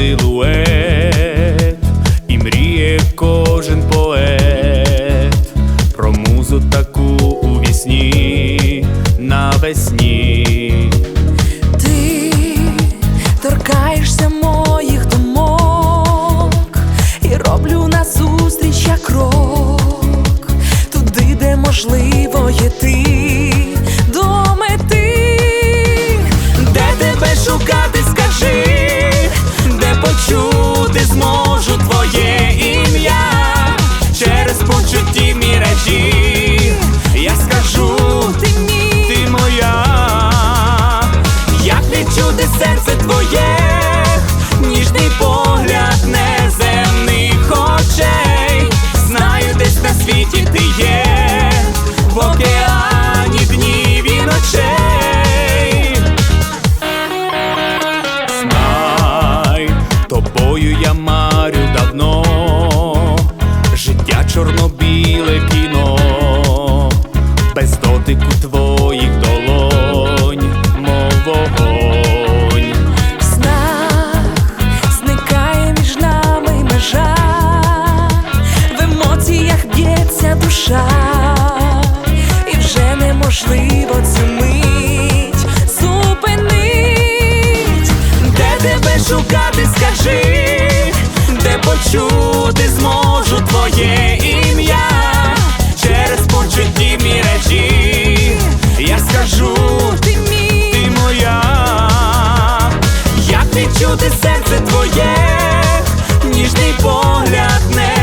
силует, і мріє кожен поет, про музу таку у вісні навесні. Ти торкаєшся моїх думок, і роблю назустріч я крок, туди, де можливо є ти. чорно-біле кіно, без дотику твоїх долонь, мов вогонь. В снах зникає між нами межа, в емоціях б'ється душа, і вже неможливо цю мить зупинить, де тебе шукати, скажи. де Почути зможу твоє. серце твоє, ніжний погляд не.